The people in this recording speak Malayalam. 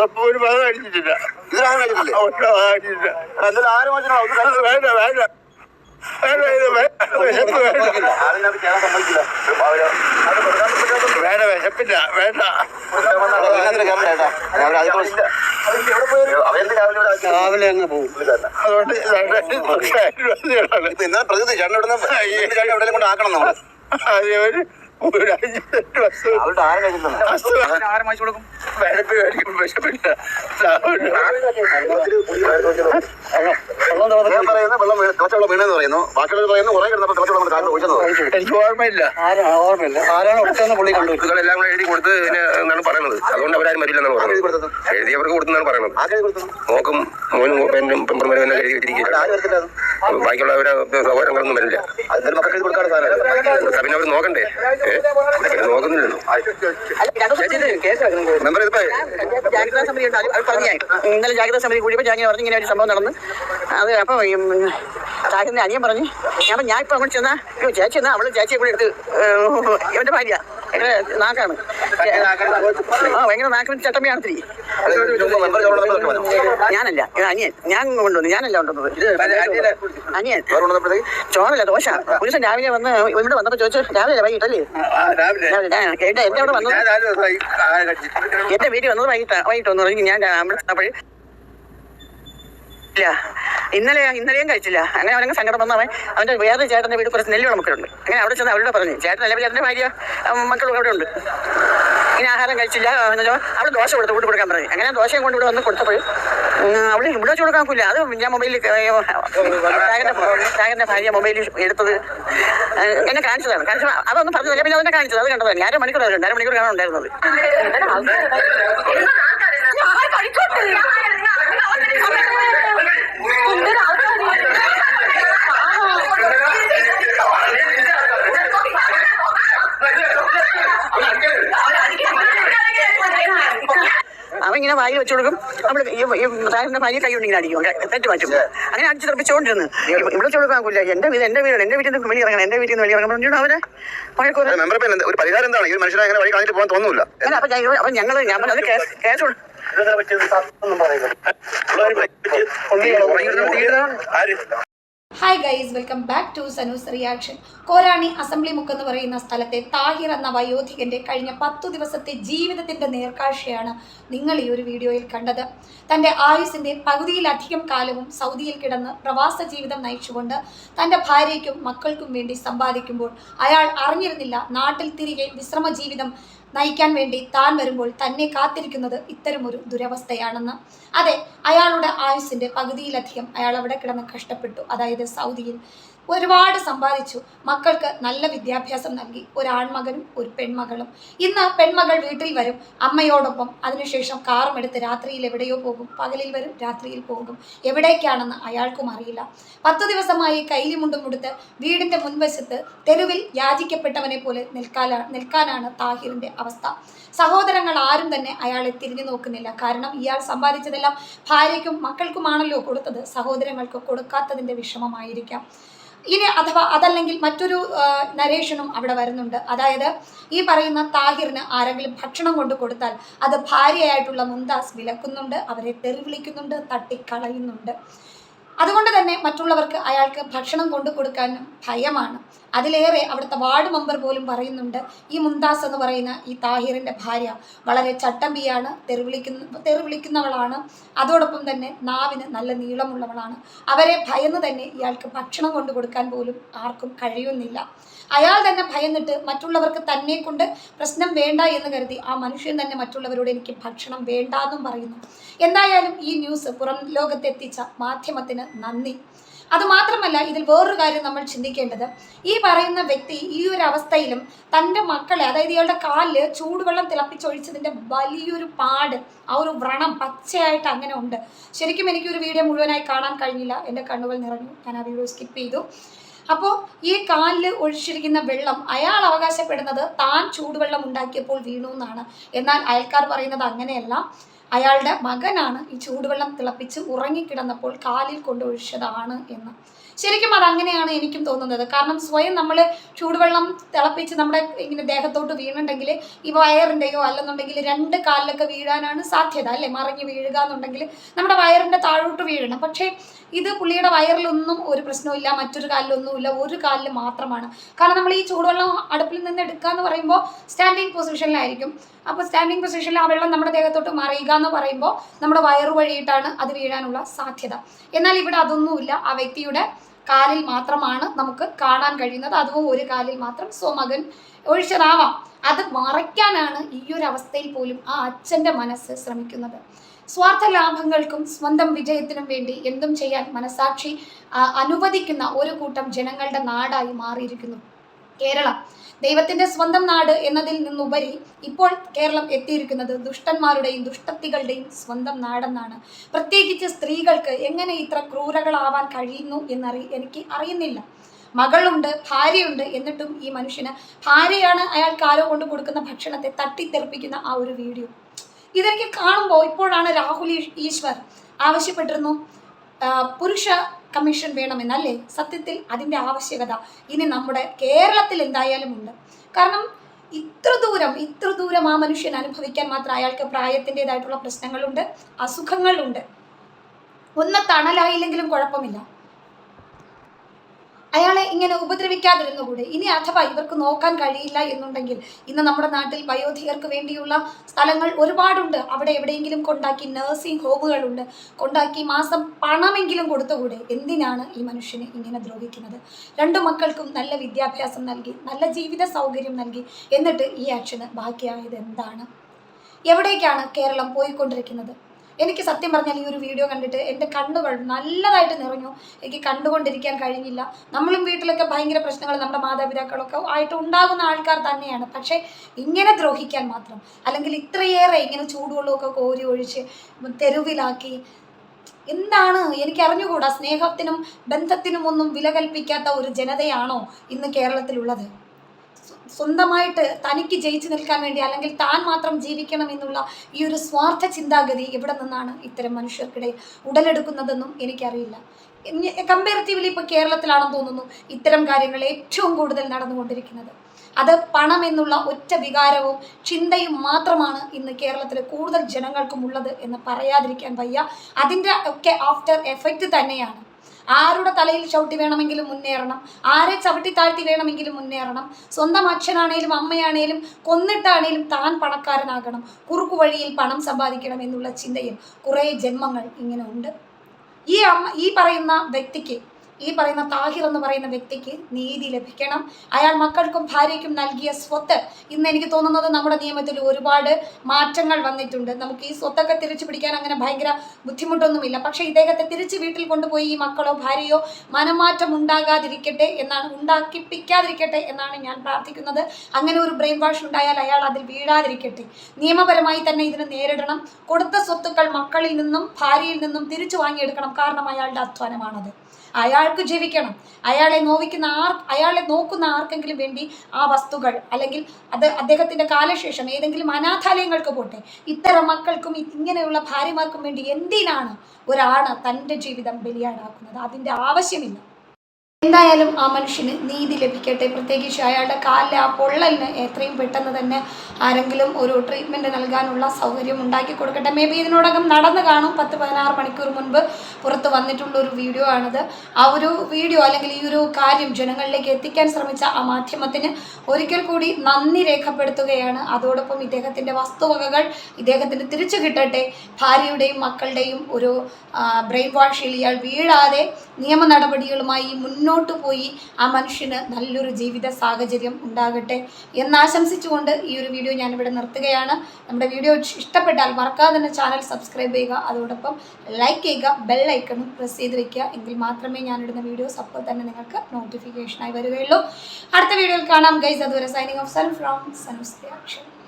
സംഭവം ഒരു പദം അടിച്ചിട്ടില്ല. വേണ്ട വേണ്ട വേണ്ട. വിശപ്പില്ല വേണ്ട. രാവിലെ ഇവിടെ അങ്ങ് പോകും. അതുകൊണ്ട് പ്രകൃതി ചേട്ടൻ എന്ത് കൊണ്ട് ആക്കണം നമ്മൾ. വെള്ളം വീണെന്ന് പറയുന്നു. ബാക്കിയുള്ളവർ പറയുന്നു. ഉറങ്ങി കിടന്നപ്പോൾ തിളച്ച വെള്ളം കാലിൽ ഒഴിച്ചെന്ന് പറയുന്നു എനിക്ക് ഓർമ്മയില്ല. ആരും ഓർമ്മയില്ല. ആരാണ് ഒറ്റന്ന് പുള്ളി കണ്ടു. ഇതെല്ലാം കൂടെ എഴുതി കൊടുത്ത് എന്നാണ് പറയുന്നത്? അതുകൊണ്ട് അവരാരും വരില്ലെന്നാണ് പറയുന്നത്. എഴുതിയവർക്ക് കൊടുത്തെന്നാണ് പറയുന്നത്. മോക്കും മോനും പെണ്ണും എല്ലാം എഴുതി വെച്ചിരിക്കുകയാണ്. ബാക്കിയുള്ളവരെ സഹോദരങ്ങളൊന്നും വരില്ല. അതിന്റെ മക്കൾക്ക് കൊടുക്കാറ് സാധനം പിന്നെ അവർ നോക്കണ്ടേ? ഏഹ് നോക്കുന്നില്ലല്ലോ. മെമ്പർ ഇതിപ്പോ ജാഗ്രതാ സമിതി ഉണ്ട് അത് പറഞ്ഞു ഞാൻ ഇന്നലെ ജാഗ്രതാ സമിതി കൂടിയപ്പോൾ ഞാൻ പറഞ്ഞു ഇങ്ങനെ ഒരു സംഭവം നടന്ന്. അത് അപ്പോൾ ചാക്കിന്റെ അനിയൻ പറഞ്ഞു ഞാൻ പറഞ്ഞു, ഞാൻ ഇപ്പൊ അങ്ങോട്ട് ചെന്നാ ചേച്ചി എന്നാ അവൾ ചേച്ചിയെ കൂടെ എടുത്ത് ഇവന്റെ ഭാര്യ. നാക്കാണ്. ആ ഭയങ്കര നാക്കിന് ചട്ടമ്മയാണ് തിരി ഞാനല്ല. അനിയൻ. ഞാൻ കൊണ്ടുവന്നു. ഞാനല്ല കൊണ്ടുവന്നത്. അനിയൻ. ചോറല്ല ദോശ. പുരുഷൻ രാവിലെ വന്ന് ഇവിടെ വന്നപ്പോ ചോദിച്ചു രാവിലെ വൈകിട്ടല്ലേ? എന്റെ അവിടെ വന്നത് എന്റെ വീട്ടിൽ വന്നത് വൈകിട്ട് വൈകിട്ട് വന്നു ഞാൻ അപ്പോഴേ ഇല്ല. ഇന്നലെ ഇന്നലെയും കഴിച്ചില്ല. അങ്ങനെ അവനങ്ങ് സങ്കടം വന്നവൻ അവന്റെ വേറെ ചേട്ടന്റെ വീട് കുറച്ച് നെല്ല് നമുക്കുണ്ട് അങ്ങനെ അവിടെ ചെന്ന് അവരോട് പറഞ്ഞു ചേട്ടൻ അല്ലെങ്കിൽ ചേട്ടന്റെ ഭാര്യ. മക്കളും അവിടെ ഉണ്ട്. ഇങ്ങനെ ആഹാരം കഴിച്ചില്ല. അവിടെ ദോശ കൊടുത്ത് കൊണ്ട് കൊടുക്കാൻ പറഞ്ഞു. അങ്ങനെ ദോശയും കൊണ്ട് ഇവിടെ വന്ന് കൊടുത്തപ്പോൾ അവൾ ഇവിടെ വെച്ച് കൊടുക്കാൻ പോയില്ല അത് ഞാൻ മൊബൈലിൽ ടാഗന്റെ ടാഗന്റെ ഭാര്യ മൊബൈലിൽ എടുത്തത്. എന്നെ കാണിച്ചതാണ്. കാണിച്ചു അതൊന്നും പറഞ്ഞില്ല. പിന്നെ അതിനെ കാണിച്ചത്. അത് കണ്ടതാണ്. അര മണിക്കൂർ അതുണ്ട് അര മണിക്കൂർ കാണാൻ ഉണ്ടായിരുന്നത്. അവൻ ഇങ്ങനെ വായിൽ വെച്ചു കൊടുക്കും. നമ്മൾ താരന്റെ ഭാര്യ കൈ ഉണ്ടെങ്കിൽ അടിക്കും. തെറ്റ് മാറ്റും അങ്ങനെ അടിച്ച് തെറിപ്പിച്ചുകൊണ്ടിരുന്നു ഇവിടെ ചോടുക്കാൻ കൊടുക്കാനില്ല എന്റെ വീട് എന്റെ വീട് എന്റെ വീട്ടിൽ നിന്ന് വെളി ഇറങ്ങണം. എന്റെ വീട്ടിൽ നിന്ന് വെളി ഇറങ്ങണം. പറഞ്ഞിട്ട് അവരെ? ഒരു പരിഹാരം എന്താണ്? ഈ അങ്ങനെ വഴി പോകാൻ തോന്നുന്നില്ല. അപ്പൊ ഞങ്ങൾ ഞാൻ പറഞ്ഞത് കേസ് കേസ് കൊടു ആര്? Hi guys welcome back to Sanu's reaction Korani assembly മുക്ക് എന്ന് പറയുന്ന സ്ഥലത്തെ താഹിർ എന്ന വയോധികന്റെ കഴിഞ്ഞ പത്തു ദിവസത്തെ ജീവിതത്തിന്റെ നേർക്കാഴ്ചയാണ് നിങ്ങൾ ഈ ഒരു വീഡിയോയിൽ കണ്ടത്. തന്റെ ആയുസിന്റെ പകുതിയിലധികം കാലവും സൗദിയിൽ കിടന്ന് പ്രവാസ ജീവിതം നയിച്ചുകൊണ്ട് തന്റെ ഭാര്യയ്ക്കും മക്കൾക്കും വേണ്ടി സമ്പാദിക്കുമ്പോൾ അയാൾ അറിഞ്ഞിരുന്നില്ല നാട്ടിൽ തിരികെ വിശ്രമ ജീവിതം നയിക്കാൻ വേണ്ടി താൻ വരുമ്പോൾ തന്നെ കാത്തിരിക്കുന്നത് ഇത്തരമൊരു ദുരവസ്ഥയാണെന്ന്. അതെ അയാളുടെ ആയുസിന്റെ പകുതിയിലധികം അയാൾ അവിടെ കിടന്ന് കഷ്ടപ്പെട്ടു. അതായത് സൗദിയിൽ ഒരുപാട് സമ്പാദിച്ചു. മക്കൾക്ക് നല്ല വിദ്യാഭ്യാസം നൽകി. ഒരു ആൺമകനും ഒരു പെൺമകളും. ഇന്ന് പെൺമകൾ വീട്ടിൽ വരും. അമ്മയോടൊപ്പം അതിനുശേഷം കാറും എടുത്ത് രാത്രിയിൽ എവിടെയോ പോകും. പകലിൽ വരും രാത്രിയിൽ പോകും. എവിടേക്കാണെന്ന് അയാൾക്കും അറിയില്ല. പത്തു ദിവസമായി കൈലിമുണ്ടും കൊടുത്ത് വീടിന്റെ മുൻവശത്ത് തെരുവിൽ യാചിക്കപ്പെട്ടവനെ പോലെ നിൽക്കാനാ നിൽക്കാനാണ് താഹിറിന്റെ അവസ്ഥ. സഹോദരങ്ങൾ ആരും തന്നെ അയാളെ തിരിഞ്ഞു നോക്കുന്നില്ല. കാരണം ഇയാൾ സമ്പാദിച്ചതെല്ലാം ഭാര്യയ്ക്കും മക്കൾക്കുമാണല്ലോ കൊടുത്തത്. സഹോദരങ്ങൾക്ക് കൊടുക്കാത്തതിന്റെ വിഷമമായിരിക്കാം. ഇനി അഥവാ അതല്ലെങ്കിൽ മറ്റൊരു നരേഷനും അവിടെ വരുന്നുണ്ട്. അതായത് ഈ പറയുന്ന താഹിറിന് ആരെങ്കിലും ഭക്ഷണം കൊണ്ട് കൊടുത്താൽ അത് ഭാര്യയായിട്ടുള്ള മുന്താസ് വിലക്കുന്നുണ്ട് അവരെ തെറിവിളിക്കുന്നുണ്ട് തട്ടിക്കളയുന്നുണ്ട്. അതുകൊണ്ട് തന്നെ മറ്റുള്ളവർക്ക് അയാൾക്ക് ഭക്ഷണം കൊണ്ടു കൊടുക്കാനും ഭയമാണ്. അതിലേറെ അവിടുത്തെ വാർഡ് മെമ്പർ പോലും പറയുന്നുണ്ട് ഈ മുന്താസ് എന്ന് പറയുന്ന ഈ താഹിറിന്റെ ഭാര്യ വളരെ ചട്ടമ്പിയാണ് തെറിവിളിക്കുന്ന തെറിവിളിക്കുന്നവളാണ് അതോടൊപ്പം തന്നെ നാവിന് നല്ല നീളമുള്ളവളാണ്. അവരെ ഭയന്ന് തന്നെ ഇയാൾക്ക് ഭക്ഷണം കൊണ്ടു കൊടുക്കാൻ പോലും ആർക്കും കഴിയുന്നില്ല. അയാൾ തന്നെ ഭയന്നിട്ട് മറ്റുള്ളവർക്ക് തന്നെ കൊണ്ട് പ്രശ്നം വേണ്ട എന്ന് കരുതി ആ മനുഷ്യൻ തന്നെ മറ്റുള്ളവരോട് എനിക്ക് ഭക്ഷണം വേണ്ട എന്നും പറയുന്നു. എന്തായാലും ഈ ന്യൂസ് പുറം ലോകത്തെത്തിച്ച മാധ്യമത്തിന് നന്ദി. അതുമാത്രമല്ല ഇതിൽ വേറൊരു കാര്യം നമ്മൾ ചിന്തിക്കേണ്ടത്. ഈ പറയുന്ന വ്യക്തി ഈ ഒരു അവസ്ഥയിലും തന്റെ മക്കളെ അതായത് ഇയാളുടെ കാലിൽ ചൂടുവെള്ളം തിളപ്പിച്ചൊഴിച്ചതിന്റെ വലിയൊരു പാട് ആ ഒരു വ്രണം പച്ചയായിട്ട് അങ്ങനെ ഉണ്ട്. ശരിക്കും എനിക്ക് ഒരു വീഡിയോ മുഴുവനായി കാണാൻ കഴിഞ്ഞില്ല. എന്റെ കണ്ണുകൾ നിറഞ്ഞു. ഞാൻ ആ വീഡിയോ സ്കിപ്പ് ചെയ്തു. അപ്പോൾ ഈ കാലിൽ ഒഴിച്ചിരിക്കുന്ന വെള്ളം അയാൾ അവകാശപ്പെടുന്നത് താൻ ചൂടുവെള്ളം ഉണ്ടാക്കിയപ്പോൾ വീണു എന്നാണ്. എന്നാൽ അയൽക്കാർ പറയുന്നത് അങ്ങനെയല്ല. അയാളുടെ മകനാണ് ഈ ചൂടുവെള്ളം തിളപ്പിച്ച് ഉറങ്ങിക്കിടന്നപ്പോൾ കാലിൽ കൊണ്ടൊഴിച്ചതാണ് എന്ന്. ശരിക്കും അത് അങ്ങനെയാണ് എനിക്കും തോന്നുന്നത്. കാരണം സ്വയം നമ്മൾ ചൂടുവെള്ളം തിളപ്പിച്ച് നമ്മുടെ ഇങ്ങനെ ദേഹത്തോട്ട് വീണുണ്ടെങ്കിൽ ഈ വയറിന്റെയോ അല്ലെന്നുണ്ടെങ്കിൽ രണ്ട് കാലിലൊക്കെ വീഴാനാണ് സാധ്യത അല്ലേ? മറിഞ്ഞ് വീഴുക എന്നുണ്ടെങ്കിൽ നമ്മുടെ വയറിന്റെ താഴോട്ട് വീഴണം. പക്ഷേ ഇത് പുള്ളിയുടെ വയറിലൊന്നും ഒരു പ്രശ്നവുമില്ല മറ്റൊരു കാലിലൊന്നുമില്ല ഒരു കാലിൽ മാത്രമാണ്. കാരണം നമ്മൾ ഈ ചൂടുവെള്ളം അടുപ്പിൽ നിന്ന് എടുക്കുക എന്ന് പറയുമ്പോൾ സ്റ്റാൻഡിങ് പൊസിഷനിലായിരിക്കും അപ്പോൾ സ്റ്റാൻഡിങ് പൊസിഷനിൽ ആ വെള്ളം നമ്മുടെ ദേഹത്തോട്ട് മറിയുക എന്ന് പറയുമ്പോൾ നമ്മുടെ വയറു വഴിയിട്ടാണ് അത് വീഴാനുള്ള സാധ്യത. എന്നാൽ ഇവിടെ അതൊന്നുമില്ല. ആ വ്യക്തിയുടെ കാലിൽ മാത്രമാണ് നമുക്ക് കാണാൻ കഴിയുന്നത്. അതും ഒരു കാലിൽ മാത്രം. സോ മകൻ ഒഴിച്ചതാവാം. അത് മറയ്ക്കാനാണ് ഈ ഒരു അവസ്ഥയിൽ പോലും ആ അച്ഛന്റെ മനസ്സ് ശ്രമിക്കുന്നത്. സ്വാർത്ഥ ലാഭങ്ങൾക്കും സ്വന്തം വിജയത്തിനും വേണ്ടി എന്തും ചെയ്യാൻ മനസാക്ഷി അനുവദിക്കുന്ന ഒരു കൂട്ടം ജനങ്ങളുടെ നാടായി മാറിയിരിക്കുന്നു. കേരളം. ദൈവത്തിന്റെ സ്വന്തം നാട് എന്നതിൽ നിന്നുപരി ഇപ്പോൾ കേരളം എത്തിയിരിക്കുന്നത് ദുഷ്ടന്മാരുടെയും ദുഷ്ടത്തികളുടെയും സ്വന്തം നാടെന്നാണ്. പ്രത്യേകിച്ച് സ്ത്രീകൾക്ക് എങ്ങനെ ഇത്ര ക്രൂരകളാവാൻ കഴിയുന്നു എന്നറി എനിക്ക് അറിയുന്നില്ല. മകളുണ്ട് ഭാര്യയുണ്ട് എന്നിട്ടും ഈ മനുഷ്യന് ഭാര്യയാണ് അയാൾ കാലോ കൊണ്ട് കൊടുക്കുന്ന ഭക്ഷണത്തെ തട്ടിത്തെറിപ്പിക്കുന്ന ആ ഒരു വീഡിയോ. ഇതെനിക്ക് കാണുമ്പോൾ ഇപ്പോഴാണ് രാഹുൽ ഈശ്വർ ആവശ്യപ്പെട്ടിരുന്നു. പുരുഷ കമ്മീഷൻ വേണമെന്നല്ലേ? സത്യത്തിൽ അതിന്റെ ആവശ്യകത ഇനി നമ്മുടെ കേരളത്തിൽ എന്തായാലും ഉണ്ട്. കാരണം ഇത്ര ദൂരം ഇത്ര ദൂരം ആ മനുഷ്യൻ അനുഭവിക്കാൻ മാത്രം അയാൾക്ക് പ്രായത്തിന്റെതായിട്ടുള്ള പ്രശ്നങ്ങളുണ്ട് അസുഖങ്ങളുണ്ട്. ഒന്ന് തണലായില്ലെങ്കിലും കുഴപ്പമില്ല. അയാളെ ഇങ്ങനെ ഉപദ്രവിക്കാതിരുന്നുകൂടെ ഇനി അഥവാ ഇവർക്ക് നോക്കാൻ കഴിയില്ല എന്നുണ്ടെങ്കിൽ ഇന്ന് നമ്മുടെ നാട്ടിൽ വയോധികർക്ക് വേണ്ടിയുള്ള സ്ഥലങ്ങൾ ഒരുപാടുണ്ട്. അവിടെ എവിടെയെങ്കിലും കൊണ്ടാക്കി നഴ്സിംഗ് ഹോമുകളുണ്ട് കൊണ്ടാക്കി മാസം പണമെങ്കിലും കൊടുത്തുകൂടെ എന്തിനാണ് ഈ മനുഷ്യനെ ഇങ്ങനെ ദ്രോഹിക്കുന്നത്? രണ്ടു മക്കൾക്കും നല്ല വിദ്യാഭ്യാസം നൽകി നല്ല ജീവിത സൗകര്യം നൽകി. എന്നിട്ട് ഈ ആക്ഷന് ബാക്കിയായത് എന്താണ്? എവിടേക്കാണ് കേരളം പോയിക്കൊണ്ടിരിക്കുന്നത്? എനിക്ക് സത്യം പറഞ്ഞാൽ ഈ ഒരു വീഡിയോ കണ്ടിട്ട് എന്റെ കണ്ണുകൾ നല്ലതായിട്ട് നിറഞ്ഞു. എനിക്ക് കണ്ടുകൊണ്ടിരിക്കാൻ കഴിഞ്ഞില്ല. നമ്മളും വീട്ടിലൊക്കെ ഭയങ്കര പ്രശ്നങ്ങൾ നമ്മുടെ മാതാപിതാക്കളൊക്കെ ആയിട്ട് ഉണ്ടാകുന്ന ആൾക്കാർ തന്നെയാണ്. പക്ഷേ ഇങ്ങനെ ദ്രോഹിക്കാൻ മാത്രം അല്ലെങ്കിൽ ഇത്രയേറെ ഇങ്ങനെ ചൂടുവെള്ളമൊക്കെ കോരി ഒഴിച്ച് തെരുവിലാക്കി എന്താണ്? എനിക്ക് അറിഞ്ഞുകൂടാ സ്നേഹത്തിനും ബന്ധത്തിനും ഒന്നും വില കൽപ്പിക്കാത്ത ഒരു ജനതയാണോ ഇന്ന് കേരളത്തിലുള്ളത്? സ്വന്തമായിട്ട് തനിക്ക് ജയിച്ചു നിൽക്കാൻ വേണ്ടി അല്ലെങ്കിൽ താൻ മാത്രം ജീവിക്കണം എന്നുള്ള ഈ ഒരു സ്വാർത്ഥ ചിന്താഗതി എവിടെ നിന്നാണ് ഇത്തരം മനുഷ്യർക്കിടയിൽ ഉടലെടുക്കുന്നതെന്നും എനിക്കറിയില്ല. കമ്പാരിറ്റീവ്ലി ഇപ്പോൾ കേരളത്തിലാണെന്ന് തോന്നുന്നു ഇത്തരം കാര്യങ്ങൾ ഏറ്റവും കൂടുതൽ നടന്നുകൊണ്ടിരിക്കുന്നത്. അത് പണം എന്നുള്ള ഒറ്റ വികാരവും ചിന്തയും മാത്രമാണ് ഇന്ന് കേരളത്തിൽ കൂടുതൽ ജനങ്ങൾക്കും ഉള്ളത് എന്ന് പറയാതിരിക്കാൻ വയ്യ. അതിന്റെ ഒക്കെ ആഫ്റ്റർ എഫക്റ്റ് തന്നെയാണ്. ആരുടെ തലയിൽ ചവിട്ടി വേണമെങ്കിലും മുന്നേറണം? ആരെ ചവിട്ടി താഴ്ത്തി വേണമെങ്കിലും മുന്നേറണം? സ്വന്തം അച്ഛനാണേലും അമ്മയാണേലും കൊന്നിട്ടാണേലും താൻ പണക്കാരനാകണം. കുറുക്കു വഴിയിൽ പണം സമ്പാദിക്കണം എന്നുള്ള ചിന്തയിൽ കുറേ ജന്മങ്ങൾ ഇങ്ങനെ ഉണ്ട്. ഈ അമ്മ ഈ പറയുന്ന വ്യക്തിക്ക് ഈ പറയുന്ന താഹിർ എന്ന് പറയുന്ന വ്യക്തിക്ക് നീതി ലഭിക്കണം. അയാൾ മക്കൾക്കും ഭാര്യയ്ക്കും നൽകിയ സ്വത്ത്. ഇന്ന് എനിക്ക് തോന്നുന്നത് നമ്മുടെ നിയമത്തിൽ ഒരുപാട് മാറ്റങ്ങൾ വന്നിട്ടുണ്ട്. നമുക്ക് ഈ സ്വത്തൊക്കെ തിരിച്ചു പിടിക്കാൻ അങ്ങനെ ഭയങ്കര ബുദ്ധിമുട്ടൊന്നുമില്ല. പക്ഷേ ഇദ്ദേഹത്തെ തിരിച്ച് വീട്ടിൽ കൊണ്ടുപോയി ഈ മക്കളോ ഭാര്യയോ മനമാറ്റം ഉണ്ടാകാതിരിക്കട്ടെ എന്നാണ് ഉണ്ടാക്കിപ്പിക്കാതിരിക്കട്ടെ എന്നാണ് ഞാൻ പ്രാർത്ഥിക്കുന്നത്. അങ്ങനെ ഒരു ബ്രെയിൻ വാഷ് ഉണ്ടായാൽ അയാൾ അതിൽ വീഴാതിരിക്കട്ടെ. നിയമപരമായി തന്നെ ഇതിനെ നേരിടണം. കൊടുത്ത സ്വത്തുക്കൾ മക്കളിൽ നിന്നും ഭാര്യയിൽ നിന്നും തിരിച്ചു വാങ്ങിയെടുക്കണം. കാരണം അയാളുടെ അധ്വാനമാണത്. അയാൾക്ക് ജീവിക്കണം? അയാളെ നോവിക്കുന്ന ആർ അയാളെ നോക്കുന്ന ആർക്കെങ്കിലും വേണ്ടി ആ വസ്തുക്കൾ അല്ലെങ്കിൽ അത് അദ്ദേഹത്തിന്റെ കാലശേഷം ഏതെങ്കിലും അനാഥാലയങ്ങൾക്ക് പോട്ടെ ഇത്തരം മക്കൾക്കും ഇങ്ങനെയുള്ള ഭാര്യമാർക്കും വേണ്ടി എന്തിനാണ് ഒരാണ് തന്റെ ജീവിതം ബലിയാടാക്കുന്നത്? അതിന്റെ ആവശ്യമില്ല. എന്തായാലും ആ മനുഷ്യന് നീതി ലഭിക്കട്ടെ. പ്രത്യേകിച്ച് അയാളുടെ കാലിലെ ആ പൊള്ളലിന് എത്രയും പെട്ടെന്ന് തന്നെ ആരെങ്കിലും ഒരു ട്രീറ്റ്മെന്റ് നൽകാനുള്ള സൗകര്യം ഉണ്ടാക്കി കൊടുക്കട്ടെ. മേ ബി ഇതിനോടകം നടന്ന് കാണും. പത്ത് പതിനാറ് മണിക്കൂർ മുൻപ് പുറത്ത് വന്നിട്ടുള്ള ഒരു വീഡിയോ ആണിത്. ആ ഒരു വീഡിയോ അല്ലെങ്കിൽ ഈ ഒരു കാര്യം ജനങ്ങളിലേക്ക് എത്തിക്കാൻ ശ്രമിച്ച ആ മാധ്യമത്തിന് ഒരിക്കൽ കൂടി നന്ദി രേഖപ്പെടുത്തുകയാണ്. അതോടൊപ്പം ഇദ്ദേഹത്തിന്റെ വസ്തുവകകൾ ഇദ്ദേഹത്തിന് തിരിച്ചു കിട്ടട്ടെ. ഭാര്യയുടെയും മക്കളുടെയും ഒരു ബ്രെയിൻ വാഷിൽ ഇയാൾ വീഴാതെ നിയമ നടപടികളുമായി മുന്നോട്ട് പോയി ആ മനുഷ്യന് നല്ലൊരു ജീവിത സാഹചര്യം ഉണ്ടാകട്ടെ എന്നാശംസിച്ചുകൊണ്ട് ഈ ഒരു വീഡിയോ ഞാനിവിടെ നിർത്തുകയാണ്. നമ്മുടെ വീഡിയോ ഇഷ്ടപ്പെട്ടാൽ മറക്കാതെ തന്നെ ചാനൽ സബ്സ്ക്രൈബ് ചെയ്യുക. അതോടൊപ്പം ലൈക്ക് ചെയ്യുക ബെൽ ഐക്കണും പ്രസ് ചെയ്ത് വയ്ക്കുക എങ്കിൽ മാത്രമേ ഞാനിടുന്ന വീഡിയോസ് അപ്പോൾ തന്നെ നിങ്ങൾക്ക് നോട്ടിഫിക്കേഷനായി വരികയുള്ളൂ. അടുത്ത വീഡിയോയിൽ കാണാം. ഗൈസ് അതുവരെ signing off sun from Sanu's